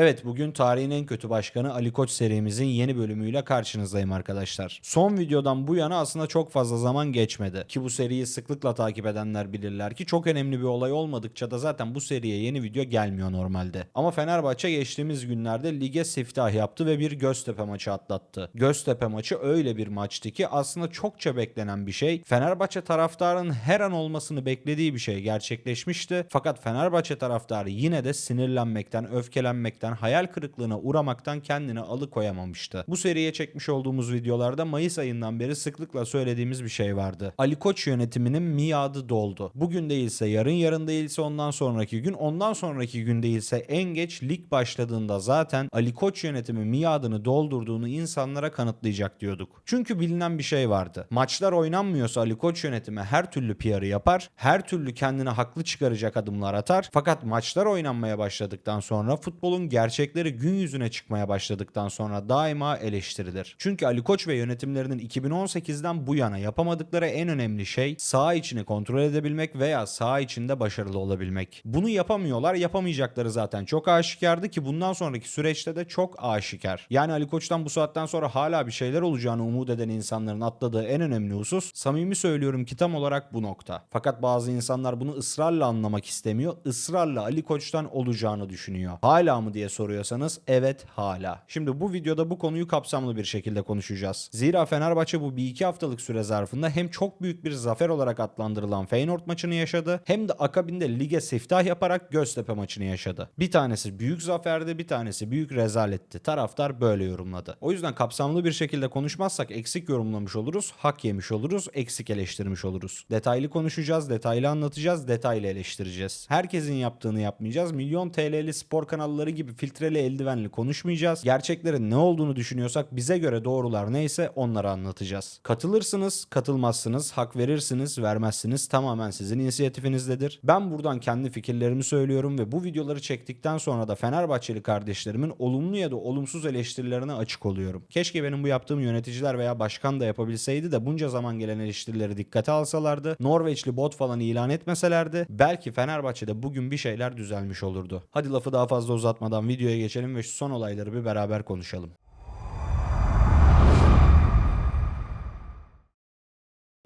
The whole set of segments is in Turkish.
Evet bugün tarihin en kötü başkanı Ali Koç serimizin yeni bölümüyle karşınızdayım arkadaşlar. Son videodan bu yana aslında çok fazla zaman geçmedi. Ki bu seriyi sıklıkla takip edenler bilirler ki çok önemli bir olay olmadıkça da zaten bu seriye yeni video gelmiyor normalde. Ama Fenerbahçe geçtiğimiz günlerde lige siftah yaptı ve bir Göztepe maçı atlattı. Göztepe maçı öyle bir maçtı ki aslında çokça beklenen bir şey. Fenerbahçe taraftarının her an olmasını beklediği bir şey gerçekleşmişti. Fakat Fenerbahçe taraftarı yine de sinirlenmekten, öfkelenmekten, hayal kırıklığına uğramaktan kendini alıkoyamamıştı. Bu seriye çekmiş olduğumuz videolarda Mayıs ayından beri sıklıkla söylediğimiz bir şey vardı. Ali Koç yönetiminin miadı doldu. Bugün değilse yarın, yarın değilse ondan sonraki gün, ondan sonraki gün değilse en geç lig başladığında zaten Ali Koç yönetimi miadını doldurduğunu insanlara kanıtlayacak diyorduk. Çünkü bilinen bir şey vardı. Maçlar oynanmıyorsa Ali Koç yönetimi her türlü PR'ı yapar, her türlü kendine haklı çıkaracak adımlar atar. Fakat maçlar oynanmaya başladıktan sonra futbolun gerçekleri gün yüzüne çıkmaya başladıktan sonra daima eleştirilir. Çünkü Ali Koç ve yönetimlerinin 2018'den bu yana yapamadıkları en önemli şey saha içini kontrol edebilmek veya saha içinde başarılı olabilmek. Bunu yapamıyorlar, yapamayacakları zaten çok aşikardı ki bundan sonraki süreçte de çok aşikar. Yani Ali Koç'tan bu saatten sonra hala bir şeyler olacağını umut eden insanların atladığı en önemli husus samimi söylüyorum ki tam olarak bu nokta. Fakat bazı insanlar bunu ısrarla anlamak istemiyor. Israrla Ali Koç'tan olacağını düşünüyor. Hala mı diye soruyorsanız evet hala. Şimdi bu videoda bu konuyu kapsamlı bir şekilde konuşacağız. Zira Fenerbahçe bu bir iki haftalık süre zarfında hem çok büyük bir zafer olarak adlandırılan Feyenoord maçını yaşadı hem de akabinde lige siftah yaparak Göztepe maçını yaşadı. Bir tanesi büyük zaferdi bir tanesi büyük rezaletti. Taraftar böyle yorumladı. O yüzden kapsamlı bir şekilde konuşmazsak eksik yorumlamış oluruz, hak yemiş oluruz, eksik eleştirmiş oluruz. Detaylı konuşacağız, detaylı anlatacağız, detaylı eleştireceğiz. Herkesin yaptığını yapmayacağız. Milyon TL'li spor kanalları gibi filtreli eldivenli konuşmayacağız. Gerçeklerin ne olduğunu düşünüyorsak bize göre doğrular neyse onları anlatacağız. Katılırsınız, katılmazsınız, hak verirsiniz, vermezsiniz tamamen sizin inisiyatifinizdedir. Ben buradan kendi fikirlerimi söylüyorum ve bu videoları çektikten sonra da Fenerbahçeli kardeşlerimin olumlu ya da olumsuz eleştirilerine açık oluyorum. Keşke benim bu yaptığım yöneticiler veya başkan da yapabilseydi de bunca zaman gelen eleştirileri dikkate alsalardı. Norveçli bot falan ilan etmeselerdi belki Fenerbahçe'de bugün bir şeyler düzelmiş olurdu. Hadi lafı daha fazla uzatmadan videoya geçelim ve son olayları bir beraber konuşalım.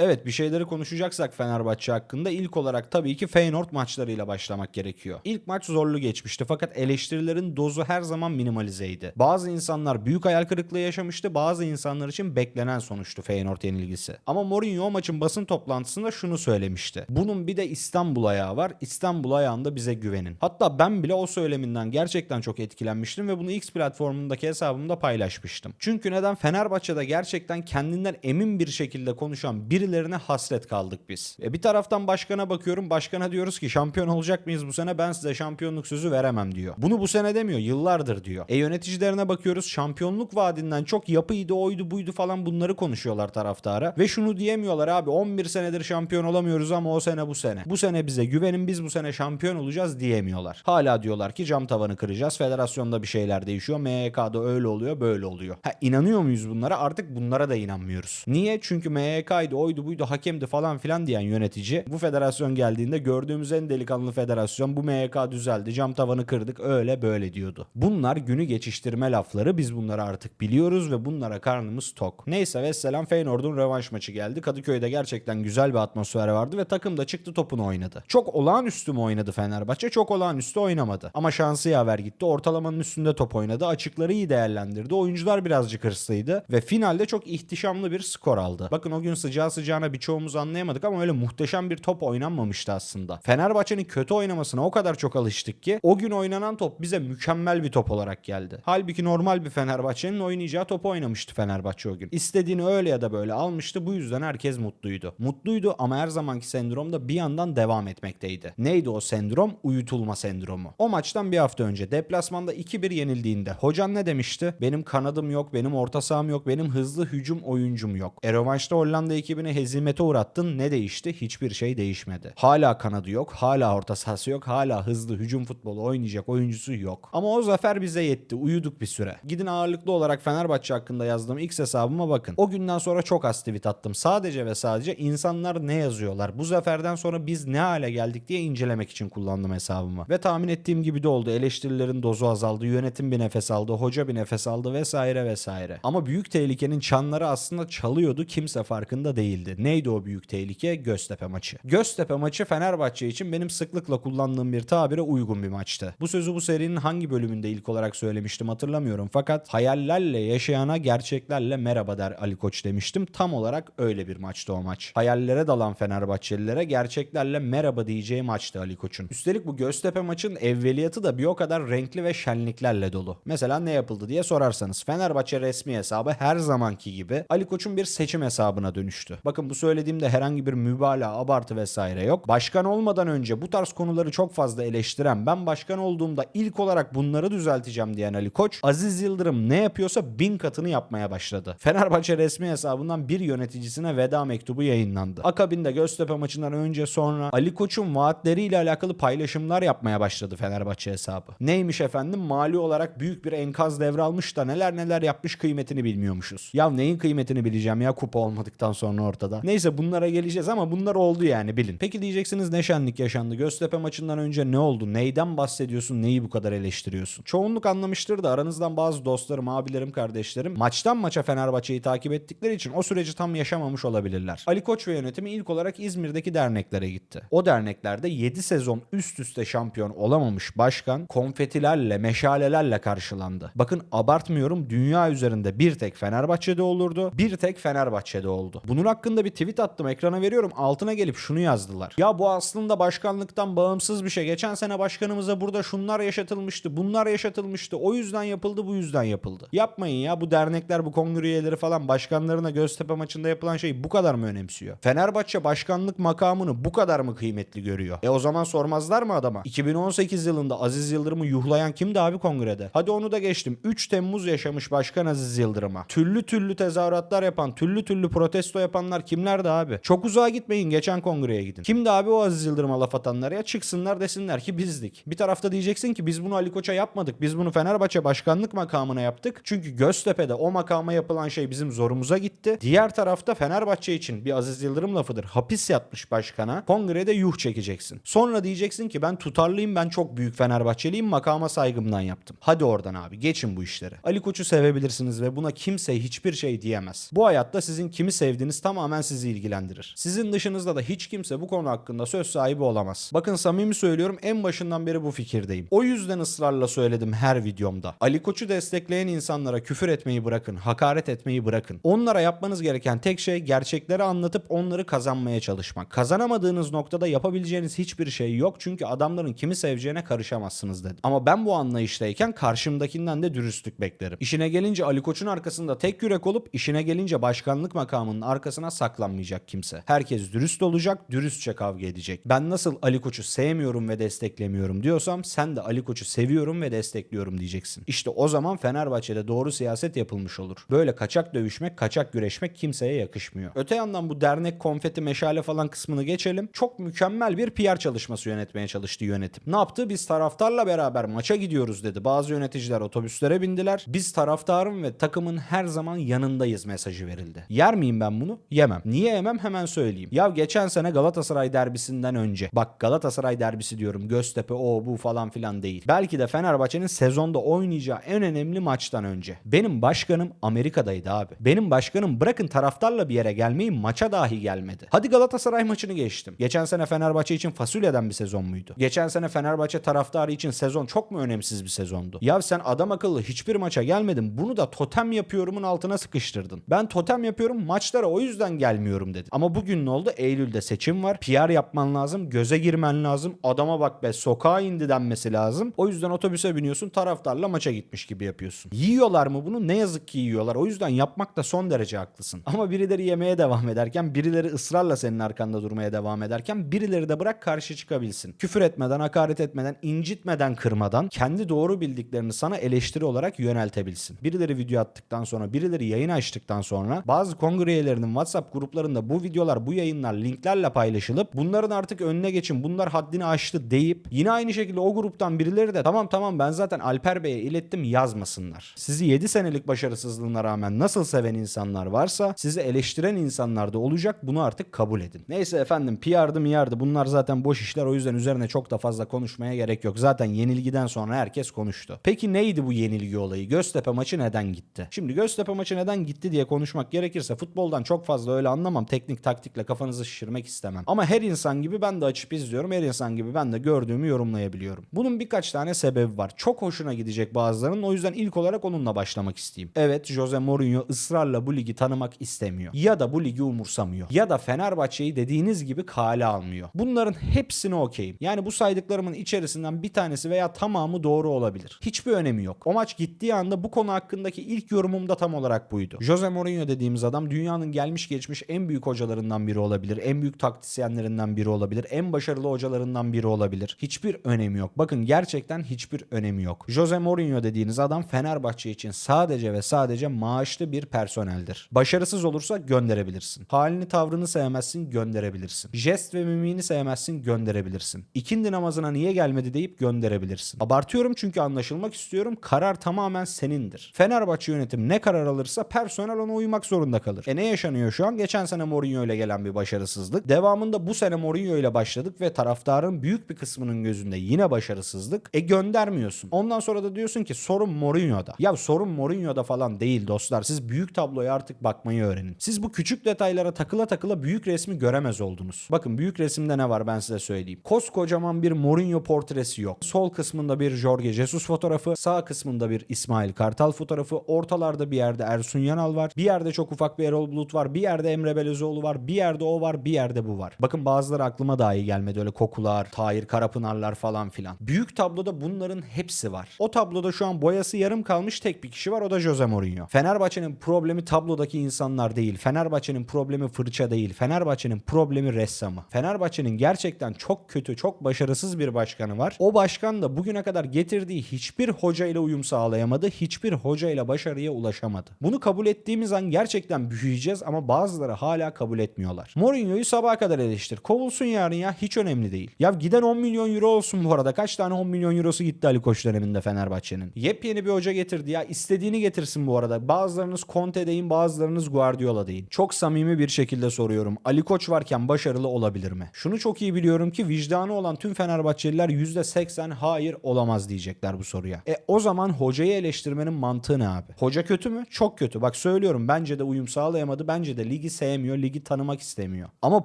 Evet bir şeyleri konuşacaksak Fenerbahçe hakkında ilk olarak tabii ki Feyenoord maçlarıyla başlamak gerekiyor. İlk maç zorlu geçmişti fakat eleştirilerin dozu her zaman minimalizeydi. Bazı insanlar büyük hayal kırıklığı yaşamıştı bazı insanlar için beklenen sonuçtu Feyenoord yenilgisi. Ama Mourinho maçın basın toplantısında şunu söylemişti. Bunun bir de İstanbul ayağı var. İstanbul ayağında bize güvenin. Hatta ben bile o söyleminden gerçekten çok etkilenmiştim ve bunu X platformundaki hesabımda paylaşmıştım. Çünkü neden Fenerbahçe'de gerçekten kendinden emin bir şekilde konuşan birilerine hasret kaldık biz. E bir taraftan başkana bakıyorum. Başkana diyoruz ki şampiyon olacak mıyız bu sene? Ben size şampiyonluk sözü veremem diyor. Bunu bu sene demiyor. Yıllardır diyor. E yöneticilerine bakıyoruz. Şampiyonluk vaadinden çok yapıydı, oydu, buydu falan bunları konuşuyorlar taraftara. Ve şunu diyemiyorlar abi 11 senedir şampiyon olamıyoruz ama o sene bu sene. Bu sene bize güvenin biz bu sene şampiyon olacağız diyemiyorlar. Hala diyorlar ki cam tavanı kıracağız. Federasyonda bir şeyler değişiyor. MHK'da öyle oluyor, böyle oluyor. Ha inanıyor muyuz bunlara? Artık bunlara da inanmıyoruz. Niye? Çünkü MHK'ydı, oydu, buydu, hakemdi falan filan diyen yönetici bu federasyon geldiğinde gördüğümüz en delikanlı federasyon bu MHK düzeldi, cam tavanı kırdık öyle böyle diyordu. Bunlar günü geçiştirme lafları biz bunları artık biliyoruz ve bunlara karnımız tok. Neyse vesselam Feyenoord'un rövanş maçı geldi. Kadıköy'de gerçekten güzel bir atmosfer vardı ve takım da çıktı topunu oynadı. Çok olağanüstü mü oynadı Fenerbahçe? Çok olağanüstü oynamadı. Ama şansı yaver gitti. Ortalamanın üstünde top oynadı. Açıkları iyi değerlendirdi. Oyuncular birazcık hırslıydı ve finalde çok ihtişamlı bir skor aldı. Bakın o gün sıcağı sıcağına birçoğumuz anlayamadık ama öyle muhteşem bir top oynanmamıştı aslında. Fenerbahçe'nin kötü oynamasına o kadar çok alıştık ki o gün oynanan top bize mükemmel bir top olarak geldi. Halbuki normal bir Fenerbahçe'nin oynayacağı topu oynamıştı Fenerbahçe o gün. İstediğini öyle ya da böyle almıştı. Bu yüzden herkes mutluydu. Mutluydu ama her zamanki sendrom da bir yandan devam etmekteydi. Neydi o sendrom? Uyutulma sendromu. O maçtan bir hafta önce deplasmanda 2-1 yenildiğinde hocan ne demişti? Benim kanadım yok, benim orta saham yok, benim hızlı hücum oyuncum yok. E Hollanda ekibine seni hezimete uğrattın. Ne değişti? Hiçbir şey değişmedi. Hala kanadı yok. Hala orta sahası yok. Hala hızlı hücum futbolu oynayacak oyuncusu yok. Ama o zafer bize yetti. Uyuduk bir süre. Gidin ağırlıklı olarak Fenerbahçe hakkında yazdığım X hesabıma bakın. O günden sonra çok az tweet attım. Sadece ve sadece insanlar ne yazıyorlar? Bu zaferden sonra biz ne hale geldik diye incelemek için kullandım hesabımı. Ve tahmin ettiğim gibi de oldu. Eleştirilerin dozu azaldı. Yönetim bir nefes aldı. Hoca bir nefes aldı vesaire vesaire. Ama büyük tehlikenin çanları aslında çalıyordu. Kimse farkında değildi. Neydi o büyük tehlike? Göztepe maçı. Göztepe maçı Fenerbahçe için benim sıklıkla kullandığım bir tabire uygun bir maçtı. Bu sözü bu serinin hangi bölümünde ilk olarak söylemiştim hatırlamıyorum. Fakat hayallerle yaşayana gerçeklerle merhaba der Ali Koç demiştim. Tam olarak öyle bir maçtı o maç. Hayallere dalan Fenerbahçelilere gerçeklerle merhaba diyeceği maçtı Ali Koç'un. Üstelik bu Göztepe maçın evveliyatı da bir o kadar renkli ve şenliklerle dolu. Mesela ne yapıldı diye sorarsanız Fenerbahçe resmi hesabı her zamanki gibi Ali Koç'un bir seçim hesabına dönüştü. Bakın bu söylediğimde herhangi bir mübalağa, abartı vesaire yok. Başkan olmadan önce bu tarz konuları çok fazla eleştiren, ben başkan olduğumda ilk olarak bunları düzelteceğim diyen Ali Koç, Aziz Yıldırım ne yapıyorsa bin katını yapmaya başladı. Fenerbahçe resmi hesabından bir yöneticisine veda mektubu yayınlandı. Akabinde Göztepe maçından önce sonra Ali Koç'un vaatleriyle alakalı paylaşımlar yapmaya başladı Fenerbahçe hesabı. Neymiş efendim? Mali olarak büyük bir enkaz devralmış da neler neler yapmış kıymetini bilmiyormuşuz. Ya neyin kıymetini bileceğim ya kupa olmadıktan sonra ortada. Neyse bunlara geleceğiz ama bunlar oldu yani bilin. Peki diyeceksiniz ne şenlik yaşandı? Göztepe maçından önce ne oldu? Neyden bahsediyorsun? Neyi bu kadar eleştiriyorsun? Çoğunluk anlamıştır da aranızdan bazı dostlarım, abilerim, kardeşlerim maçtan maça Fenerbahçe'yi takip ettikleri için o süreci tam yaşamamış olabilirler. Ali Koç ve yönetimi ilk olarak İzmir'deki derneklere gitti. O derneklerde 7 sezon üst üste şampiyon olamamış başkan konfetilerle, meşalelerle karşılandı. Bakın abartmıyorum dünya üzerinde bir tek Fenerbahçe'de olurdu, bir tek Fenerbahçe'de oldu. Bunun hakkında bir tweet attım ekrana veriyorum altına gelip şunu yazdılar. Ya bu aslında başkanlıktan bağımsız bir şey. Geçen sene başkanımıza burada şunlar yaşatılmıştı, bunlar yaşatılmıştı. O yüzden yapıldı, bu yüzden yapıldı. Yapmayın ya bu dernekler, bu kongre üyeleri falan başkanlarına Göztepe maçında yapılan şey bu kadar mı önemsiyor? Fenerbahçe başkanlık makamını bu kadar mı kıymetli görüyor? E o zaman sormazlar mı adama? 2018 yılında Aziz Yıldırım'ı yuhlayan kimdi abi kongrede? Hadi onu da geçtim. 3 Temmuz yaşamış başkan Aziz Yıldırım'a. Türlü türlü tezahüratlar yapan, türlü türlü protesto yapanlar kimlerdi abi? Çok uzağa gitmeyin geçen kongreye gidin. Kimdi abi o Aziz Yıldırım'a laf atanlar ya? Çıksınlar desinler ki bizdik. Bir tarafta diyeceksin ki biz bunu Ali Koç'a yapmadık. Biz bunu Fenerbahçe başkanlık makamına yaptık. Çünkü Göztepe'de o makama yapılan şey bizim zorumuza gitti. Diğer tarafta Fenerbahçe için bir Aziz Yıldırım lafıdır. Hapis yatmış başkana. Kongrede yuh çekeceksin. Sonra diyeceksin ki ben tutarlıyım ben çok büyük Fenerbahçeliyim makama saygımdan yaptım. Hadi oradan abi geçin bu işleri. Ali Koç'u sevebilirsiniz ve buna kimse hiçbir şey diyemez. Bu hayatta sizin kimi sevdiğiniz tamamen sizi ilgilendirir. Sizin dışınızda da hiç kimse bu konu hakkında söz sahibi olamaz. Bakın samimi söylüyorum en başından beri bu fikirdeyim. O yüzden ısrarla söyledim her videomda. Ali Koç'u destekleyen insanlara küfür etmeyi bırakın, hakaret etmeyi bırakın. Onlara yapmanız gereken tek şey gerçekleri anlatıp onları kazanmaya çalışmak. Kazanamadığınız noktada yapabileceğiniz hiçbir şey yok çünkü adamların kimi seveceğine karışamazsınız dedim. Ama ben bu anlayıştayken karşımdakinden de dürüstlük beklerim. İşine gelince Ali Koç'un arkasında tek yürek olup işine gelince başkanlık makamının arkasına saklanmayacak kimse. Herkes dürüst olacak, dürüstçe kavga edecek. Ben nasıl Ali Koç'u sevmiyorum ve desteklemiyorum diyorsam sen de Ali Koç'u seviyorum ve destekliyorum diyeceksin. İşte o zaman Fenerbahçe'de doğru siyaset yapılmış olur. Böyle kaçak dövüşmek, kaçak güreşmek kimseye yakışmıyor. Öte yandan bu dernek konfeti meşale falan kısmını geçelim. Çok mükemmel bir PR çalışması yönetmeye çalıştı yönetim. Ne yaptı? Biz taraftarla beraber maça gidiyoruz dedi. Bazı yöneticiler otobüslere bindiler. Biz taraftarın ve takımın her zaman yanındayız mesajı verildi. Yer miyim ben bunu? Yemem. Niye yemem? Hemen söyleyeyim. Ya geçen sene Galatasaray derbisinden önce. Bak Galatasaray derbisi diyorum. Göztepe o bu falan filan değil. Belki de Fenerbahçe'nin sezonda oynayacağı en önemli maçtan önce. Benim başkanım Amerika'daydı abi. Benim başkanım bırakın taraftarla bir yere gelmeyi maça dahi gelmedi. Hadi Galatasaray maçını geçtim. Geçen sene Fenerbahçe için fasulyeden bir sezon muydu? Geçen sene Fenerbahçe taraftarı için sezon çok mu önemsiz bir sezondu? Ya sen adam akıllı hiçbir maça gelmedin. Bunu da totem yapıyorumun altına sıkıştırdın. Ben totem yapıyorum maçlara o yüzden gelmiyorum dedin. Ama bugün ne oldu? Eylül'de seçim var. PR yapman lazım. Göze girmen lazım. Adama bak be sokağa indi denmesi lazım. O yüzden otobüse biniyorsun taraftarla maça gitmiş gibi yapıyorsun. Yiyorlar mı bunu? Ne yazık ki yiyorlar. O yüzden yapmakta son derece haklısın. Ama birileri yemeye devam ederken, birileri ısrarla senin arkanda durmaya devam ederken birileri de bırak karşı çıkabilsin. Küfür etmeden, hakaret etmeden, incitmeden, kırmadan kendi doğru bildiklerini sana eleştiri olarak yöneltebilsin. Birileri video attıktan sonra, birileri yayın açtıktan sonra bazı kongre üyelerinin WhatsApp WhatsApp gruplarında bu videolar, bu yayınlar linklerle paylaşılıp bunların artık önüne geçin, bunlar haddini aştı deyip yine aynı şekilde o gruptan birileri de tamam tamam ben zaten Alper Bey'e ilettim yazmasınlar. Sizi 7 senelik başarısızlığına rağmen nasıl seven insanlar varsa sizi eleştiren insanlar da olacak. Bunu artık kabul edin. Neyse efendim PR'dı miyardı bunlar zaten boş işler o yüzden üzerine çok da fazla konuşmaya gerek yok. Zaten yenilgiden sonra herkes konuştu. Peki neydi bu yenilgi olayı? Göztepe maçı neden gitti? Şimdi Göztepe maçı neden gitti diye konuşmak gerekirse futboldan çok fazla öyle anlamam. Teknik taktikle kafanızı şişirmek istemem. Ama her insan gibi ben de açıp izliyorum. Her insan gibi ben de gördüğümü yorumlayabiliyorum. Bunun birkaç tane sebebi var. Çok hoşuna gidecek bazılarının. O yüzden ilk olarak onunla başlamak isteyeyim. Evet Jose Mourinho ısrarla bu ligi tanımak istemiyor. Ya da bu ligi umursamıyor. Ya da Fenerbahçe'yi dediğiniz gibi kale almıyor. Bunların hepsini okeyim. Yani bu saydıklarımın içerisinden bir tanesi veya tamamı doğru olabilir. Hiçbir önemi yok. O maç gittiği anda bu konu hakkındaki ilk yorumum da tam olarak buydu. Jose Mourinho dediğimiz adam dünyanın gelmiş geçmiş en büyük hocalarından biri olabilir. En büyük taktisyenlerinden biri olabilir. En başarılı hocalarından biri olabilir. Hiçbir önemi yok. Bakın gerçekten hiçbir önemi yok. Jose Mourinho dediğiniz adam Fenerbahçe için sadece ve sadece maaşlı bir personeldir. Başarısız olursa gönderebilirsin. Halini tavrını sevmezsin gönderebilirsin. Jest ve mimiğini sevmezsin gönderebilirsin. İkindi namazına niye gelmedi deyip gönderebilirsin. Abartıyorum çünkü anlaşılmak istiyorum. Karar tamamen senindir. Fenerbahçe yönetim ne karar alırsa personel ona uymak zorunda kalır. E ne yaşanıyor şu an? Geçen sene Mourinho ile gelen bir başarısızlık. Devamında bu sene Mourinho ile başladık ve taraftarın büyük bir kısmının gözünde yine başarısızlık. E göndermiyorsun. Ondan sonra da diyorsun ki sorun Mourinho'da. Ya sorun Mourinho'da falan değil dostlar. Siz büyük tabloya artık bakmayı öğrenin. Siz bu küçük detaylara takıla takıla büyük resmi göremez oldunuz. Bakın büyük resimde ne var ben size söyleyeyim. Koskocaman bir Mourinho portresi yok. Sol kısmında bir Jorge Jesus fotoğrafı, sağ kısmında bir İsmail Kartal fotoğrafı, ortalarda bir yerde Ersun Yanal var, bir yerde çok ufak bir Erol Bulut var, bir yerde Emre Belözoğlu var, bir yerde o var, bir yerde bu var. Bakın bazıları aklıma dahi gelmedi öyle kokular, Tahir Karapınarlar falan filan. Büyük tabloda bunların hepsi var. O tabloda şu an boyası yarım kalmış tek bir kişi var o da Jose Mourinho. Fenerbahçe'nin problemi tablodaki insanlar değil. Fenerbahçe'nin problemi fırça değil. Fenerbahçe'nin problemi ressamı. Fenerbahçe'nin gerçekten çok kötü, çok başarısız bir başkanı var. O başkan da bugüne kadar getirdiği hiçbir hoca ile uyum sağlayamadı. Hiçbir hoca ile başarıya ulaşamadı. Bunu kabul ettiğimiz an gerçekten büyüyeceğiz ama bazıları hala kabul etmiyorlar. Mourinho'yu sabaha kadar eleştir. Kovulsun yarın ya hiç önemli değil. Ya giden 10 milyon euro olsun bu arada. Kaç tane 10 milyon eurosu gitti Ali Koç döneminde Fenerbahçe'nin. Yepyeni bir hoca getirdi ya. İstediğini getirsin bu arada. Bazılarınız Conte deyin, bazılarınız Guardiola deyin. Çok samimi bir şekilde soruyorum. Ali Koç varken başarılı olabilir mi? Şunu çok iyi biliyorum ki vicdanı olan tüm Fenerbahçeliler %80 hayır olamaz diyecekler bu soruya. E o zaman hocayı eleştirmenin mantığı ne abi? Hoca kötü mü? Çok kötü. Bak söylüyorum bence de uyum sağlayamadı. Bence de ligi sevmiyor, ligi tanımak istemiyor. Ama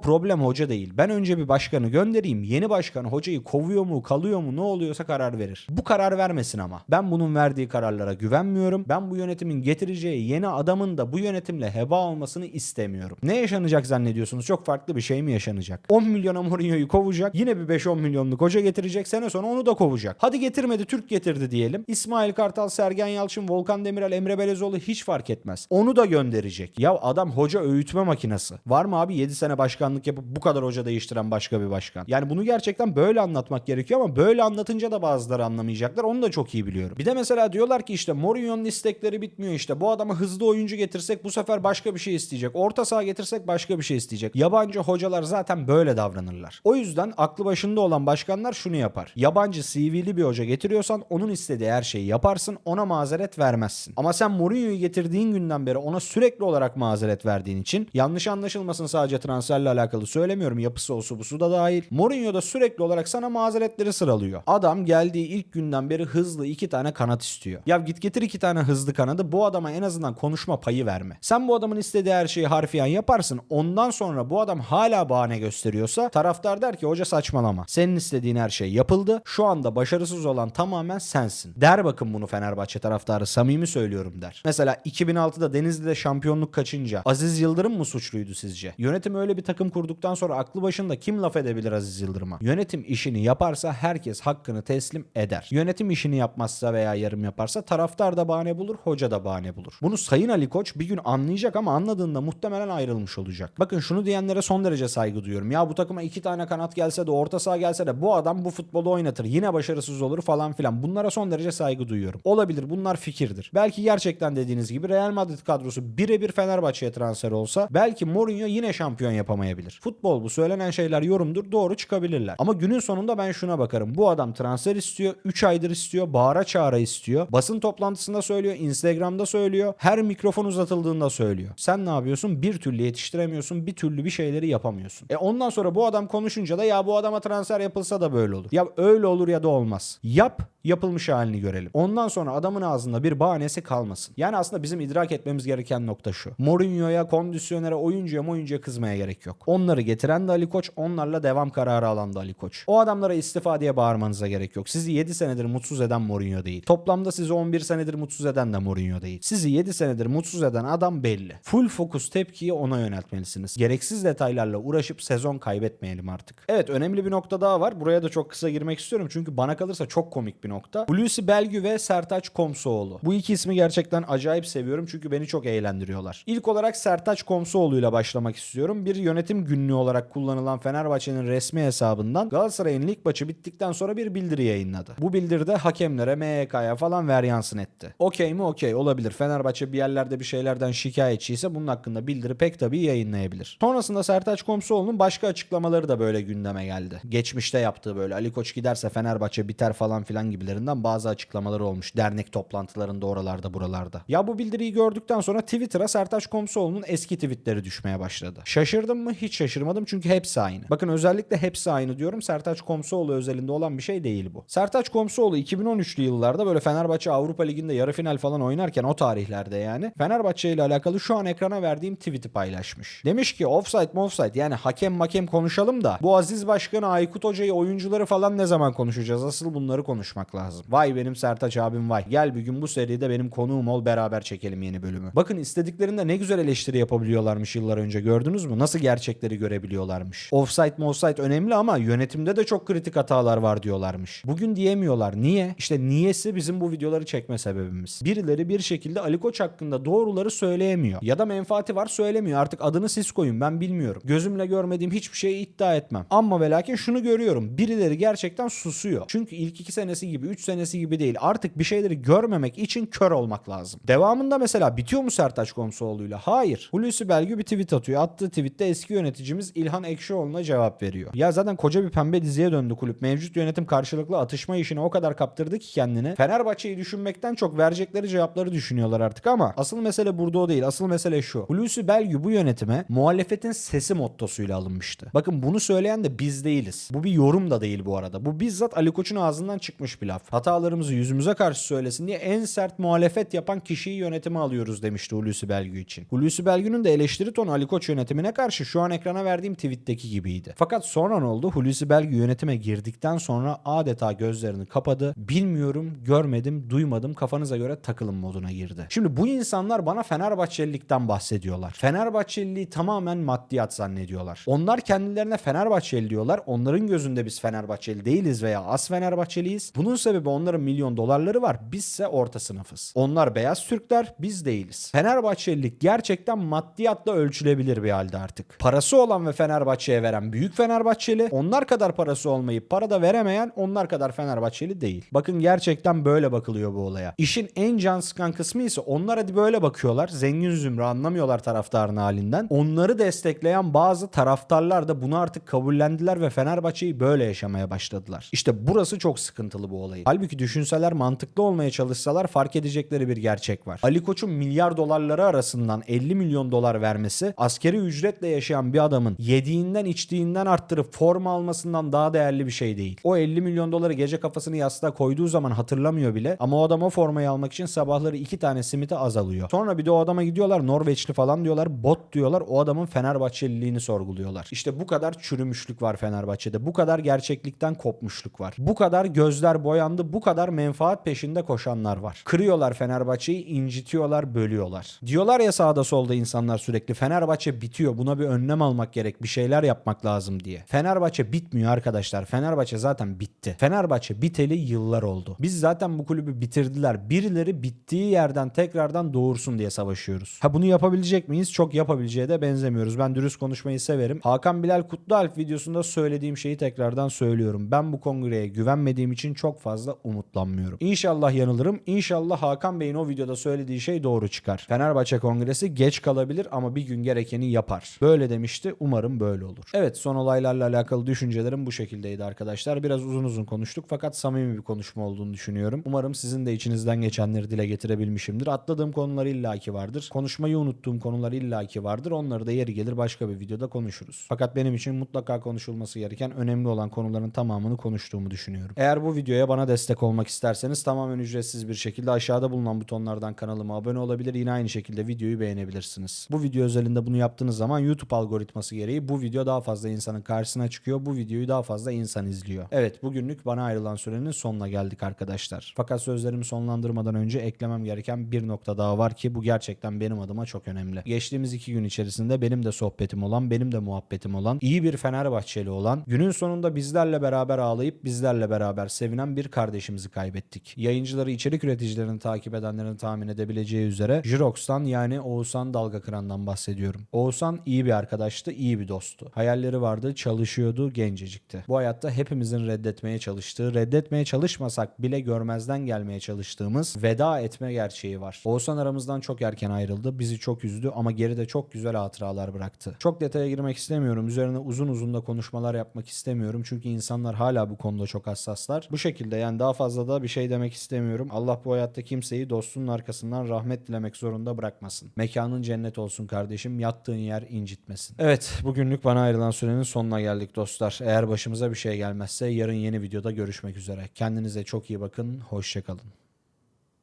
problem hoca değil. Ben önce bir başkanı göndereyim. Yeni başkan hocayı kovuyor mu, kalıyor mu, ne oluyorsa karar verir. Bu karar vermesin ama. Ben bunun verdiği kararlara güvenmiyorum. Ben bu yönetimin getireceği yeni adamın da bu yönetimle heba olmasını istemiyorum. Ne yaşanacak zannediyorsunuz? Çok farklı bir şey mi yaşanacak? 10 milyona Mourinho'yu kovacak. Yine bir 5-10 milyonluk hoca getirecek. Sene sonra onu da kovacak. Hadi getirmedi Türk getirdi diyelim. İsmail Kartal, Sergen Yalçın, Volkan Demirel, Emre Belezoğlu hiç fark etmez. Onu da gönderecek. Ya adam hoca öğütme makinesi. Var mı abi 7 sene başkanlık yapıp bu kadar hoca değiştiren başka bir başkan? Yani bunu gerçekten böyle anlatmak gerekiyor ama böyle anlatınca da bazıları anlamayacaklar. Onu da çok iyi biliyorum. Bir de mesela diyorlar ki işte Mourinho'nun istekleri bitmiyor işte. Bu adama hızlı oyuncu getirsek bu sefer başka bir şey isteyecek. Orta saha getirsek başka bir şey isteyecek. Yabancı hocalar zaten böyle davranırlar. O yüzden aklı başında olan başkanlar şunu yapar. Yabancı CV'li bir hoca getiriyorsan onun istediği her şeyi yaparsın. Ona mazeret vermezsin. Ama sen Mourinho'yu getirdiğin günden beri ona sürekli olarak mazeret verdiğin için yanlış anlaşılmasın sadece transferle alakalı söylemiyorum. Yapısı olsu busu da dahil. Mourinho da sürekli olarak sana mazeretleri sıralıyor. Adam geldiği ilk günden beri hızlı iki tane kanat istiyor. Ya git getir iki tane hızlı kanadı bu adama en azından konuşma payı verme. Sen bu adamın istediği her şeyi harfiyen yaparsın. Ondan sonra bu adam hala bahane gösteriyorsa taraftar der ki hoca saçmalama. Senin istediğin her şey yapıldı. Şu anda başarısız olan tamamen sensin. Der bakın bunu Fenerbahçe taraftarı samimi söylüyorum der. Mesela 2006'da Denizli'de şampiyonluk kaçınca Aziz Yıldırım mı suçluydu sizce? Yönetim öyle bir takım kurduktan sonra aklı başında kim laf edebilir Aziz Yıldırım'a? Yönetim işini yaparsa herkes hakkını teslim eder. Yönetim işini yapmazsa veya yarım yaparsa taraftar da bahane bulur, hoca da bahane bulur. Bunu Sayın Ali Koç bir gün anlayacak ama anladığında muhtemelen ayrılmış olacak. Bakın şunu diyenlere son derece saygı duyuyorum. Ya bu takıma iki tane kanat gelse de orta saha gelse de bu adam bu futbolu oynatır. Yine başarısız olur falan filan. Bunlara son derece saygı duyuyorum. Olabilir bunlar fikirdir. Belki gerçekten dediğiniz gibi Real Madrid kadrosu birebir Fenerbahçe'ye transfer olsa olsa belki Mourinho yine şampiyon yapamayabilir. Futbol bu söylenen şeyler yorumdur doğru çıkabilirler. Ama günün sonunda ben şuna bakarım. Bu adam transfer istiyor. 3 aydır istiyor. Bağıra çağıra istiyor. Basın toplantısında söylüyor. Instagram'da söylüyor. Her mikrofon uzatıldığında söylüyor. Sen ne yapıyorsun? Bir türlü yetiştiremiyorsun. Bir türlü bir şeyleri yapamıyorsun. E ondan sonra bu adam konuşunca da ya bu adama transfer yapılsa da böyle olur. Ya öyle olur ya da olmaz. Yap yapılmış halini görelim. Ondan sonra adamın ağzında bir bahanesi kalmasın. Yani aslında bizim idrak etmemiz gereken nokta şu. Mourinho'ya, kondisyonere, oyuncuya, oyuncuya kızmaya gerek yok. Onları getiren de Ali Koç, onlarla devam kararı alan da Ali Koç. O adamlara istifa diye bağırmanıza gerek yok. Sizi 7 senedir mutsuz eden Mourinho değil. Toplamda sizi 11 senedir mutsuz eden de Mourinho değil. Sizi 7 senedir mutsuz eden adam belli. Full fokus tepkiyi ona yöneltmelisiniz. Gereksiz detaylarla uğraşıp sezon kaybetmeyelim artık. Evet önemli bir nokta daha var. Buraya da çok kısa girmek istiyorum çünkü bana kalırsa çok komik bir nokta. Hulusi Belgü ve Sertaç Komsoğlu. Bu iki ismi gerçekten acayip seviyorum çünkü beni çok eğlendiriyorlar. İlk olarak Sertaç Komsoğlu ile başlamak istiyorum. Bir yönetim günlüğü olarak kullanılan Fenerbahçe'nin resmi hesabından Galatasaray'ın lig maçı bittikten sonra bir bildiri yayınladı. Bu bildiride hakemlere, MYK'ya falan veryansın etti. Okey mi? Okey olabilir. Fenerbahçe bir yerlerde bir şeylerden şikayetçiyse bunun hakkında bildiri pek tabii yayınlayabilir. Sonrasında Sertaç Komsoğlu'nun başka açıklamaları da böyle gündeme geldi. Geçmişte yaptığı böyle Ali Koç giderse Fenerbahçe biter falan filan gibilerinden bazı açıklamaları olmuş. Dernek toplantılarında oralarda buralarda. Ya bu bildiriyi gördükten sonra Twitter'a Sertaç Komsoğlu'nun eski tweetleri düşmeye başladı. Şaşırdım mı? Hiç şaşırmadım çünkü hepsi aynı. Bakın özellikle hepsi aynı diyorum. Sertaç Komsoğlu özelinde olan bir şey değil bu. Sertaç Komsoğlu 2013'lü yıllarda böyle Fenerbahçe Avrupa Ligi'nde yarı final falan oynarken o tarihlerde yani Fenerbahçe ile alakalı şu an ekrana verdiğim tweet'i paylaşmış. Demiş ki offside mi offside yani hakem makem konuşalım da bu Aziz Başkan'ı Aykut Hoca'yı oyuncuları falan ne zaman konuşacağız? Asıl bunları konuşmak lazım. Vay benim Sertaç abim vay. Gel bir gün bu seride benim konuğum ol beraber çekelim yeni bölümü. Bakın istediklerinde ne güzel eleştiri yapabiliyorlarmış yıllar önce gördünüz mü? Nasıl gerçekleri görebiliyorlarmış. Offside offside önemli ama yönetimde de çok kritik hatalar var diyorlarmış. Bugün diyemiyorlar. Niye? İşte niyesi bizim bu videoları çekme sebebimiz. Birileri bir şekilde Ali Koç hakkında doğruları söyleyemiyor. Ya da menfaati var söylemiyor. Artık adını siz koyun ben bilmiyorum. Gözümle görmediğim hiçbir şeyi iddia etmem. Ama ve lakin şunu görüyorum. Birileri gerçekten susuyor. Çünkü ilk iki senesi gibi, üç senesi gibi değil. Artık bir şeyleri görmemek için kör olmak lazım. Devamında mesela bitiyor mu Sertaç Komsoğlu'yla? Hayır. Hulusi Belgü bir tweet atıyor. Attığı tweette eski yöneticimiz İlhan Ekşioğlu'na cevap veriyor. Ya zaten koca bir pembe diziye döndü kulüp. Mevcut yönetim karşılıklı atışma işine o kadar kaptırdı ki kendini. Fenerbahçe'yi düşünmekten çok verecekleri cevapları düşünüyorlar artık ama asıl mesele burada o değil. Asıl mesele şu. Hulusi Belgü bu yönetime muhalefetin sesi mottosuyla alınmıştı. Bakın bunu söyleyen de biz değiliz. Bu bir yorum da değil bu arada. Bu bizzat Ali Koç'un ağzından çıkmış bir laf. Hatalarımızı yüzümüze karşı söylesin diye en sert muhalefet yapan kişiyi yönetime alıyoruz demişti Hulusi Belgü için. Hulusi Belgü'nün de eleştiri tonu Ali Koç yönetimine karşı şu an ekrana verdiğim tweetteki gibiydi. Fakat sonra ne oldu? Hulusi Belgü yönetime girdikten sonra adeta gözlerini kapadı. Bilmiyorum, görmedim, duymadım, kafanıza göre takılın moduna girdi. Şimdi bu insanlar bana Fenerbahçelilikten bahsediyorlar. Fenerbahçeliliği tamamen maddiyat zannediyorlar. Onlar kendilerine Fenerbahçeli diyorlar. Onların gözünde biz Fenerbahçeli değiliz veya az Fenerbahçeliyiz. Bunun sebebi onların milyon dolarları var. Bizse orta sınıfız. Onlar beyaz Türkler, biz değiliz. Fenerbahçelilik gerçekten maddiyatla ölçülebilir bir halde artık. Parası olan ve Fenerbahçe'ye veren büyük Fenerbahçeli, onlar kadar parası olmayıp para da veremeyen onlar kadar Fenerbahçeli değil. Bakın gerçekten böyle bakılıyor bu olaya. İşin en can sıkan kısmı ise onlar hadi böyle bakıyorlar. Zengin zümre anlamıyorlar taraftarın halinden. Onları destekleyen bazı taraftarlar da bunu artık kabullendiler ve Fenerbahçe'yi böyle yaşamaya başladılar. İşte burası çok sıkıntılı bu olayı. Halbuki düşünseler mantıklı olmaya çalışsalar fark edecekleri bir gerçek var. Ali Koç'un milyar dolarları arasından 50 milyon dolar vermesi askeri ücretle yaşayan bir adamın yediğinden içtiğinden arttırıp forma almasından daha değerli bir şey değil. O 50 milyon doları gece kafasını yastığa koyduğu zaman hatırlamıyor bile ama o adam o formayı almak için sabahları iki tane simite az alıyor. Sonra bir de o adama gidiyorlar Norveçli falan diyorlar bot diyorlar o adamın Fenerbahçeliliğini sorguluyorlar. İşte bu kadar çürümüşlük var Fenerbahçe'de. Bu kadar gerçeklikten kopmuşluk var. Bu kadar gözler boyandı. Bu kadar menfaat peşinde koşanlar var. Kırıyorlar Fenerbahçe'yi, incitiyorlar, bölüyorlar. Diyorlar ya sağda solda insanlar sürekli Fenerbahçe bitiyor. Buna bir önlem almak gerek. Bir şeyler yapmak lazım diye. Fenerbahçe bitmiyor arkadaşlar. Fenerbahçe zaten bitti. Fenerbahçe biteli yıllar oldu. Biz zaten bu kulübü bitirdiler. Birileri bittiği yerden tekrardan doğursun diye savaşıyoruz. Ha bunu yapabilecek miyiz? Çok yapabileceğe de benzemiyoruz. Ben dürüst konuşmayı severim. Hakan Bilal Kutlualp videosunda söylediğim şeyi tekrardan söylüyorum. Ben bu kongreye güvenmediğim için çok fazla umutlanmıyorum. İnşallah yanılırım. İnşallah Hakan Bey'in o videoda söylediği şey doğru çıkar. Fenerbahçe kongresi geç kalabilir olabilir ama bir gün gerekeni yapar. Böyle demişti. Umarım böyle olur. Evet son olaylarla alakalı düşüncelerim bu şekildeydi arkadaşlar. Biraz uzun uzun konuştuk fakat samimi bir konuşma olduğunu düşünüyorum. Umarım sizin de içinizden geçenleri dile getirebilmişimdir. Atladığım konular illaki vardır. Konuşmayı unuttuğum konular illaki vardır. Onları da yeri gelir başka bir videoda konuşuruz. Fakat benim için mutlaka konuşulması gereken önemli olan konuların tamamını konuştuğumu düşünüyorum. Eğer bu videoya bana destek olmak isterseniz tamamen ücretsiz bir şekilde aşağıda bulunan butonlardan kanalıma abone olabilir. Yine aynı şekilde videoyu beğenebilirsiniz. Bu video özelinde bunu yaptığınız zaman YouTube algoritması gereği bu video daha fazla insanın karşısına çıkıyor. Bu videoyu daha fazla insan izliyor. Evet bugünlük bana ayrılan sürenin sonuna geldik arkadaşlar. Fakat sözlerimi sonlandırmadan önce eklemem gereken bir nokta daha var ki bu gerçekten benim adıma çok önemli. Geçtiğimiz iki gün içerisinde benim de sohbetim olan, benim de muhabbetim olan, iyi bir Fenerbahçeli olan, günün sonunda bizlerle beraber ağlayıp bizlerle beraber sevinen bir kardeşimizi kaybettik. Yayıncıları, içerik üreticilerini takip edenlerin tahmin edebileceği üzere Jirox'tan yani Oğuzhan Dalgakıran'dan bahsediyorum. Oğuzhan iyi bir arkadaştı, iyi bir dosttu. Hayalleri vardı, çalışıyordu, gencecikti. Bu hayatta hepimizin reddetmeye çalıştığı, reddetmeye çalışmasak bile görmezden gelmeye çalıştığımız veda etme gerçeği var. Oğuzhan aramızdan çok erken ayrıldı. Bizi çok üzdü ama geride çok güzel hatıralar bıraktı. Çok detaya girmek istemiyorum. Üzerine uzun uzun da konuşmalar yapmak istemiyorum. Çünkü insanlar hala bu konuda çok hassaslar. Bu şekilde yani daha fazla da bir şey demek istemiyorum. Allah bu hayatta kimseyi dostunun arkasından rahmet dilemek zorunda bırakmasın. Mekanın cennet olsun kardeşim. Yattığın yer incitmesin. Evet bugünlük bana ayrılan sürenin sonuna geldik dostlar. Eğer başımıza bir şey gelmezse yarın yeni videoda görüşmek üzere. Kendinize çok iyi bakın. Hoşçakalın.